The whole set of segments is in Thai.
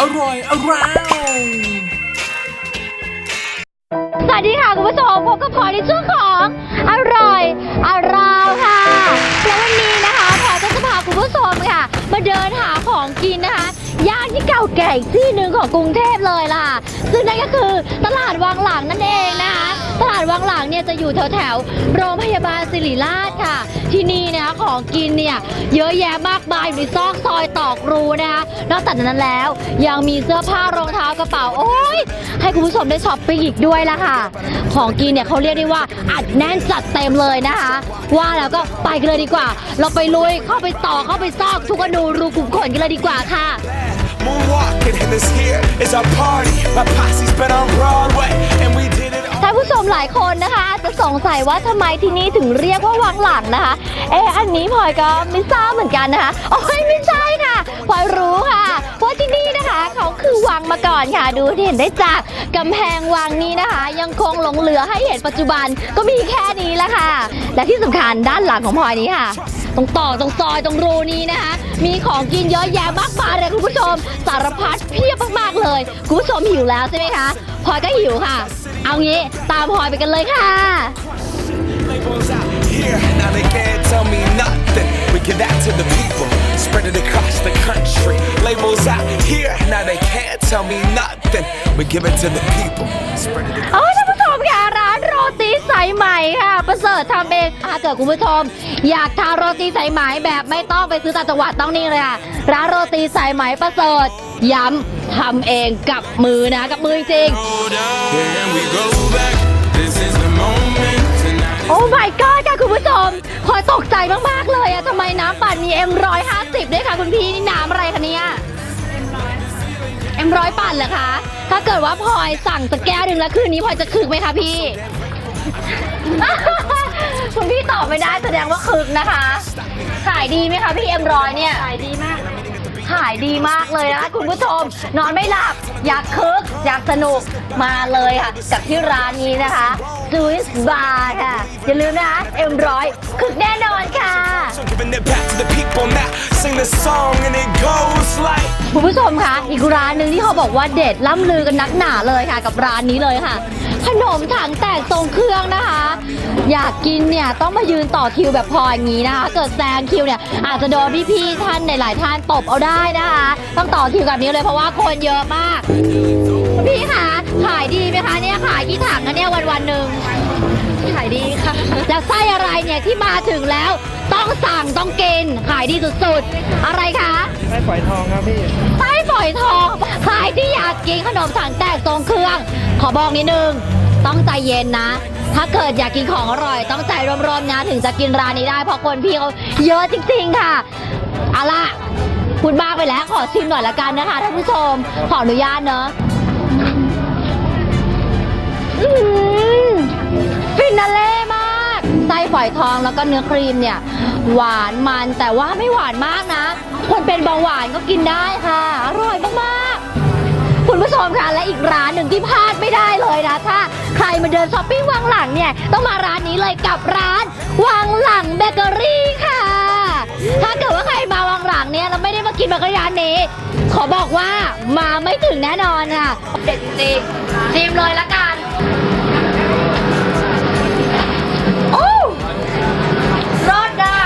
อร่อยอร่อยสวัสดีค่ะคุณผู้ชมพบกับพลอยในช่วงของอร่อยอร่าวค่ะและววันนี้นะคะพลอยก็จะพาคุณผู้ชมค่ะ มาเดินหาของกินนะคะย่านที่เก่าแก่อีกที่หนึ่งของกรุงเทพเลยล่ะ ซึ่งนั่นก็คือตลาดวังหลังนั่นเองนะคะ ตลาดวังหลังเนี่ยจะอยู่แถวแถวโรงพยาบาลศิริราชค่ะ ที่นี่นะของกินเนี่ยเยอะแยะมากมายอยู่ในซอกซอยตอกรูนะคะนอกจากนั้นแล้ว ยังมีเสื้อผ้ารองเท้ากระเป๋าโอ้ยให้คุณผู้ชมได้ช้อปปิ้งอีกด้วยละค่ะ ของกินเนี่ยเขาเรียกได้ว่าอัดแน่นจัดเต็มเลยนะคะ ว่าแล้วก็ไปกันเลยดีกว่า เราไปลุยเข้าไปต่อเข้าไปซอกทุกอนูรูขุมขนกันเลยดีกว่าค่ะ Moonwalking and this here is our party. My posse's been on Broadway and we did. ท่านผู้ชมหลายคนนะคะอาจจะสงสัยว่าทำไมที่นี่ถึงเรียกว่าวังหลังนะคะ เอออันนี้พลอยก็ไม่ทราบเหมือนกันนะคะโอ้ยไม่ใช่ค่ะพลอยรู้ค่ะว่าที่นี่นะคะเขาคือวังมาก่อนค่ะดูที่เห็นได้จากกำแพงวังนี้นะคะ ยังคงหลงเหลือให้เห็นปัจจุบันก็มีแค่นี้แหละค่ะ และที่สำคัญด้านหลังของพลอยนี้ค่ะตรงต่อตรงซอยตรงรูนี้นะคะ มีของกินเยอะแยะมากมายเลยคุณผู้ชม สารพัดเพียบมากๆเลย คุณผู้ชมหิวแล้วใช่ไหมคะพลอยก็หิวค่ะ เอางี้ตามพลอยไปกันเลยค่ะ Labels out here, now they can't tell me nothing. We give that to the people, spread it across the country. Labels out here, now they can't tell me nothing. We give it to the people, spread it across. ตีสายไหมค่ะ ประเสริฐทำเองถ้าเกิดคุณผู้ชม อยากทานโรตีสายไหมแบบไม่ต้องไปซื้อตามจังหวัดต้องนี่เลยค่ะร้านโรตีสายไหมประเสริฐย้ำทำเองกับมือนะกับมือจริง โอ้ my god ค่ะคุณผู้ชมพอยตกใจมาก ๆ เลยอะทำไมน้ำปั่นมี M150 ด้วยค่ะคุณพี่นี่น้ำอะไรคะเนี่ย M100 ปั่นเหรอคะ ถ้าเกิดว่าพลอยสั่งสักแก้วหนึ่งแล้วคืนนี้พลอยจะคึกไหมคะพี่ คุณพี่ตอบไม่ได้แสดงว่าคึกนะคะ ขายดีไหมคะพี่แอมร้อยเนี่ย ขายดีมากายดีมากเลยนะคะคุณผู้ชม นอนไม่หลับ อยากคึก อยากสนุกมาเลยค่ะ กับที่ร้านนี้นะคะ Juice Bar ค่ะ อย่าลืมนะคะ M100 คึกแน่นอนค่ะ คุณผู้ชมคะอีกร้านหนึ่งที่เขาบอกว่าเด็ดล่ำลือกันนักหนาเลยค่ะ กับร้านนี้เลยค่ะ ขนมถังแตกทรงเครื่องนะคะ อยากกินเนี่ยต้องมายืนต่อคิวแบบพอยอย่างนี้นะคะ เกิดแซงคิวเนี่ยอาจจะโดนพี่ๆท่านหลายๆท่านตบเอาได้นะคะ ต้องต่อคิวแบบนี้เลยเพราะว่าคนเยอะมากคุณพี่คะขายดีไหมคะเนี่ยขายกี่ถังนะเนี่ยวันวันๆหนึ่งขายดีค่ะแล้วไส้อะไรเนี่ยที่มาถึงแล้ว ต้องสั่งต้องกินขายดีสุดๆ อะไรคะไส้ฝอยทองครับพี่ไส้ฝอยทองใครที่อยากกินขนมถังแตกทรงเครื่อง ขอบอกนิดนึงต้องใจเย็นนะ ถ้าเกิดอยากกินของอร่อย ต้องใจรวมๆนะถึงจะกินร้านนี้ได้เพราะคนพี่เขาเยอะจริง ๆ ค่ะเอาล่ะ พูดมากไปแล้วขอชิมหน่อยละกันนะคะท่านผู้ชม ขออนุญาตเนอะอื้อหือฟินาเล่มากไส้ฝอยทองแล้วก็เนื้อครีมเนี่ย หวานมันแต่ว่าไม่หวานมากนะ คนเป็นเบาหวานก็กินได้ค่ะ อร่อยมากๆ คุณผู้ชมคะและอีกร้านหนึ่งที่พลาดไม่ได้เลยนะ ถ้าใครมาเดินช้อปปิ้งวังหลังเนี่ย ต้องมาร้านนี้เลยกับร้านวังหลังเบเกอรี่ค่ะ ถ้าเกิดว่าใครมาวังหลังเนี่ยแล้วไม่ได้มากินเบเกอรี่ร้านนี้ ขอบอกว่ามาไม่ถึงแน่นอนค่ะเด็ดจริงๆชิมเลยละกันโอ้รสอะ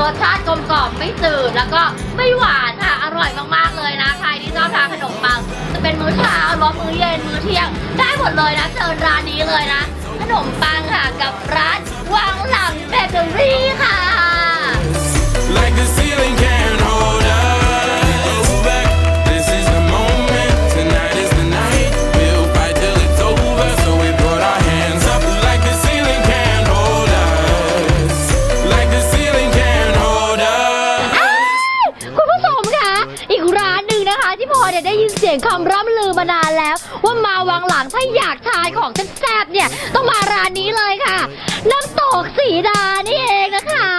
รสชาติกลมกล่อมไม่จืดแล้วก็ไม่หวานค่ะ อร่อยมากๆเลยนะใครที่ชอบทานขนมปังจะเป็นมื้อเช้ารือมื้อเย็นมื้อเที่ยง ได้หมดเลยนะเชิญร้านนี้เลยนะ ขนมปังค่ะกับร้านวังหลังเบเกอรี่ค่ะ สียงคำร่ำลือมานานแล้ว ว่ามาวังหลังถ้าอยากทานของแซ่บๆเนี่ย ต้องมาร้านนี้เลยค่ะ น้ำตกสีดานี่เองนะคะ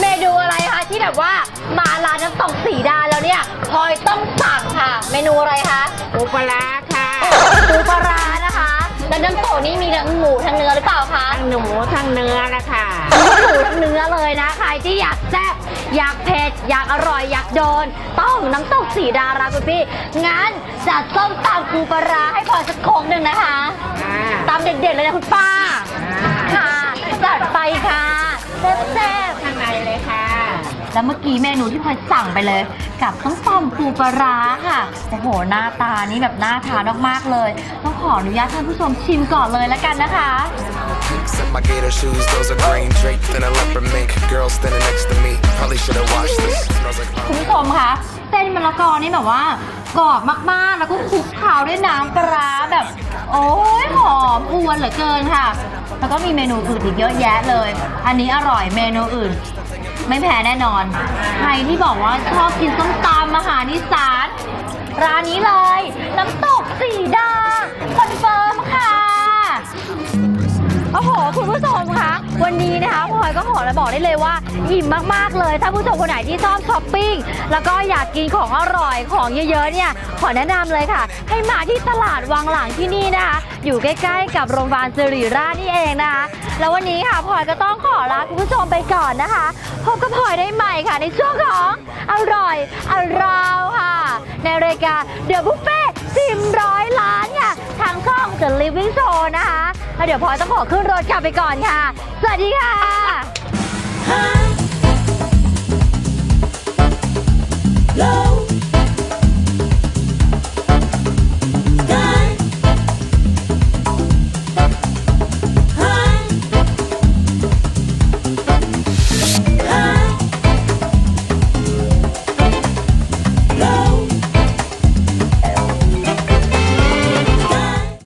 เมนูอะไรคะที่แบบว่ามาร้านน้ำตกสีดาแล้วเนี่ยพลอยต้องสั่งค่ะ เมนูอะไรคะปูปลาร้าค่ะปูปลาร้านะคะ แล้วน้ำตกนี่มีทั้งหมูทั้งเนื้อหรือเปล่าคะทั้งหนูทั้งเนื้อละค่ะทั้งหมูทั้งเนื้อเลยนะใครที่อยากแซ่บ อยากเผ็ดอยากอร่อยอยากโดน ต้องน้ำตกสีดาราคุณพี่งั้นจัดส้มตำปูปลาร้าให้พลอยสักโคงหนึ่งนะคะตำเด็ดๆเลยนะคุณป้า ค่ะจัดไปค่ะแซ่บๆข้างในเลยค่ะ แล้วเมื่อกี้เมนูที่พลอยสั่งไปเลย กับต้มตำปูปลาร้าค่ะโอ้โหหน้าตานี่แบบน่าทานมากๆเลย ต้องขออนุญาตท่านผู้ชมชิมก่อนเลยแล้วกันนะคะ Except my gator shoes, those are green draped in a leopard mink. Girl standing next to me, probably should have washed this. Smells like คุณผู้ชมคะเส้นมะละกอนี่แบบว่ากรอบมากๆ แล้วก็คลุกเคล้าด้วยน้ำปลาร้าแบบ โอ้ยหอมอวนเหลือเกินค่ะ แล้วก็มีเมนูอื่นอีกเยอะแยะเลย อันนี้อร่อยเมนูอื่น ไม่แพ้แน่นอน ใครที่บอกว่าชอบกินส้มตำอาหารอีสานร้านนี้เลย น้ำต โอ้โห คุณผู้ชมคะ วันนี้นะคะพลอยก็ขอจะบอกได้เลยว่าอิ่มมาก ๆ เลย ถ้าผู้ชมคนไหนที่ชอบช้อปปิ้ง แล้วก็อยากกินของอร่อยของเยอะ ๆ เนี่ย ขอแนะนำเลยค่ะ ให้มาที่ตลาดวังหลังที่นี่นะคะ อยู่ใกล้ ๆ กับโรงพยาบาลสิริราชนี่เองนะคะ แล้ววันนี้ค่ะพลอยก็ต้องขอลาคุณผู้ชมไปก่อนนะคะ พบกับพลอยได้ใหม่ค่ะในช่วงของอร่อยอราวค่ะ ในรายการเดี๋ยวบุฟเฟ่ซิมร้อยล้านค่ะทางช่อง The Living Show นะคะ แล้วเดี๋ยวพลอยต้องขอขึ้นรถกลับไปก่อนค่ะ สวัสดีค่ะ